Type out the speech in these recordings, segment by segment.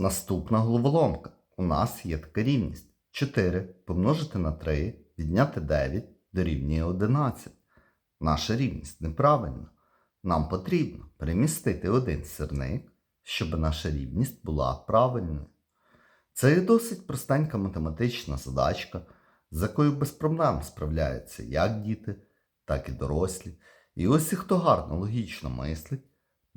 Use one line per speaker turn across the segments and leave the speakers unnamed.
Наступна головоломка. У нас є така рівність. 4 помножити на 3, відняти 9 дорівнює 11. Наша рівність неправильна. Нам потрібно перемістити один сірник, щоб наша рівність була правильною. Це є досить простенька математична задачка, з якою без проблем справляються як діти, так і дорослі. І ось хто гарно логічно мислить,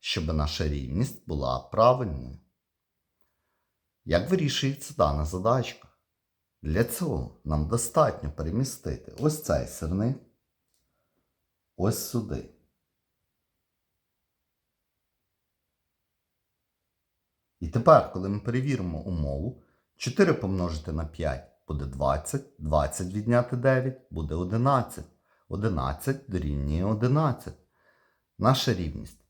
щоб наша рівність була правильною. Як вирішується дана задачка? Для цього нам достатньо перемістити ось цей сирник ось сюди. І тепер, коли ми перевіримо умову, 4 помножити на 5 буде 20, 20 відняти 9 буде 11. 11 дорівнює 11. Наша рівність